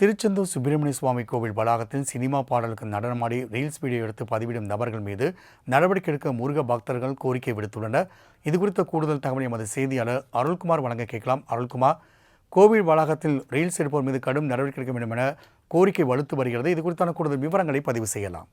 திருச்செந்தூர் சுப்பிரமணிய சுவாமி கோவில் வளாகத்தில் சினிமா பாடலுக்கு நடனமாடி ரீல்ஸ் வீடியோ எடுத்து பதிவிடும் நபர்கள் மீது நடவடிக்கை எடுக்க முருக பக்தர்கள் கோரிக்கை விடுத்துள்ளனர். இதுகுறித்த கூடுதல் தகவலை எமது செய்தியாளர் அருள்குமார் வழங்க கேட்கலாம். அருள்குமார் கோவில் வளாகத்தில் ரீல்ஸ் எடுப்போர் மீது கடும் நடவடிக்கை எடுக்க வேண்டும் என கோரிக்கை வலுத்து வருகிறது. இது குறித்தான கூடுதல் விவரங்களை பதிவு செய்யலாம்.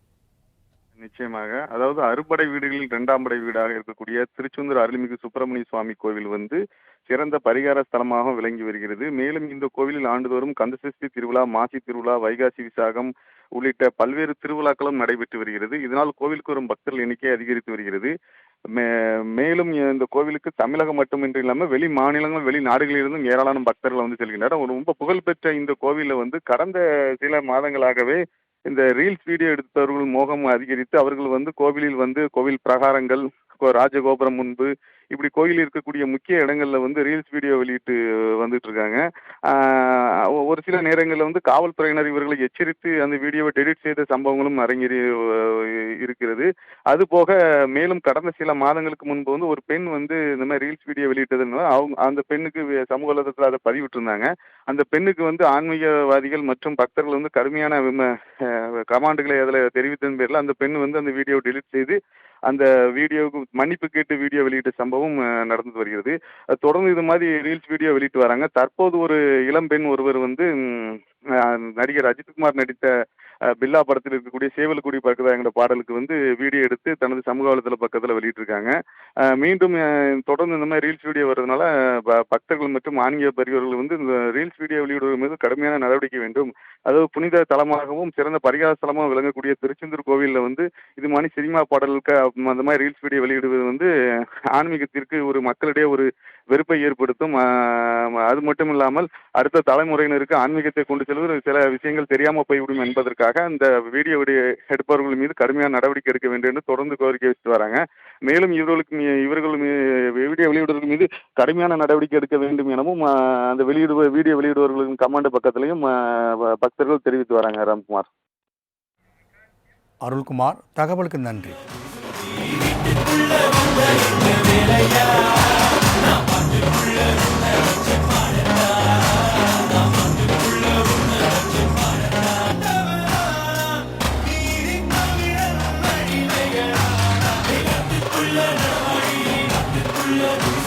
நிச்சயமாக. அதாவது அறுபடை வீடுகளில் இரண்டாம் படை வீடாக இருக்கக்கூடிய திருச்செந்தூர் அருள்மிகு சுப்பிரமணிய சுவாமி கோவில் வந்து சிறந்த பரிகார ஸ்தலமாக விளங்கி வருகிறது. மேலும் இந்த கோவிலில் ஆண்டுதோறும் கந்தசஷ்டி திருவிழா மாசி திருவிழா வைகாசி விசாகம் உள்ளிட்ட பல்வேறு திருவிழாக்களும் நடைபெற்று வருகிறது. இதனால் கோவிலுக்கு வரும் பக்தர்கள் எண்ணிக்கை அதிகரித்து வருகிறது. மே- மேலும் இந்த கோவிலுக்கு தமிழகம் மட்டுமின்றி இல்லாமல் வெளி மாநிலங்கள் வெளி நாடுகளிலிருந்தும் ஏராளமான பக்தர்கள் வந்து செல்கின்றனர். ரொம்ப புகழ்பெற்ற இந்த கோவிலில் வந்து கடந்த சில மாதங்களாகவே இந்த ரீல்ஸ் வீடியோ எடுத்தவர்கள் மோகம் அதிகரித்து அவர்கள் வந்து கோவிலில் வந்து கோவில் பிரகாரங்கள் கோ- ராஜகோபுரம் முன்பு இப்படி கோயில் இருக்கக்கூடிய முக்கிய இடங்கள்ல வந்து ரீல்ஸ் வீடியோ வெளியிட்டு வந்துட்டு இருக்காங்க ஒரு சில நேரங்களில் வந்து காவல்துறையினர் இவர்களை எச்சரித்து அந்த வீடியோவை டெலிட் செய்த சம்பவங்களும் அரங்கேறி இருக்கிறது. அது போக மேலும் கடந்த சில மாதங்களுக்கு முன்பு வந்து ஒரு பெண் வந்து இந்த மாதிரி ரீல்ஸ் வீடியோ வெளியிட்டதுனால அவங்க அந்த பெண்ணுக்கு சமூக வலைதளத்தில் அதை பதிவிட்டிருந்தாங்க. அந்த பெண்ணுக்கு வந்து ஆன்மீகவாதிகள் மற்றும் பக்தர்கள் வந்து கடுமையான கமாண்டுகளை அதில் தெரிவித்ததன் பேரில் அந்த பெண் வந்து அந்த வீடியோ டெலிட் செய்து அந்த வீடியோவுக்கு மன்னிப்பு கேட்டு வீடியோ வெளியிட்ட சம்பவம் நடந்து வருகிறது. அது தொடர்ந்து இது மாதிரி ரீல்ஸ் வீடியோ வெளியிட்டு வராங்க. தற்போது ஒரு இளம்பெண் ஒருவர் வந்து நடிகர் அஜித்குமார் நடித்த பில்லா படத்தில் இருக்கக்கூடிய சேவல்குடி பக்கதா என்ற பாடலுக்கு வந்து வீடியோ எடுத்து தனது சமூக வலைதள பக்கத்தில் வெளியிட்டிருக்காங்க. மீண்டும் தொடர்ந்து இந்த மாதிரி ரீல்ஸ் வீடியோ வர்றதுனால ப- பக்தர்கள் மற்றும் ஆன்மீக பெரியவர்கள் வந்து இந்த ரீல்ஸ் வீடியோ வெளியிடுவது மீது கடுமையான நடவடிக்கை வேண்டும். அதாவது புனித தலமாகவும் சிறந்த பரிகார ஸ்தலமாகவும் விளங்கக்கூடிய திருச்செந்தூர் கோவிலில் வந்து இது மாதிரி சினிமா பாடலுக்கு அந்த மாதிரி ரீல்ஸ் வீடியோ வெளியிடுவது வந்து ஆன்மீகத்திற்கு ஒரு மக்களிடையே ஒரு வெறுப்பை ஏற்படுத்தும் அது மட்டும் இல்லாமல் அடுத்த தலைமுறையினருக்கு ஆன்மீகத்தை கொண்டு செல்வது சில விஷயங்கள் தெரியாமல் போய்விடும் என்பதற்காக அந்த வீடியோ எடுப்பவர்கள் மீது கடுமையான நடவடிக்கை எடுக்க வேண்டும் என்று தொடர்ந்து கோரிக்கை வச்சுட்டு வராங்க. மேலும் இவர்களுக்கு மீ- இவர்கள் வீடியோ வெளியிடுவதற்கு மீது கடுமையான நடவடிக்கை எடுக்க வேண்டும் எனவும் அந்த வெளியிடுவ வீடியோ வெளியிடுவர்களின் கமாண்ட் பக்கத்திலையும் பக்தர்கள் தெரிவித்து வராங்க ராம்குமார். அருள்குமார் தகவலுக்கு நன்றி. Bye.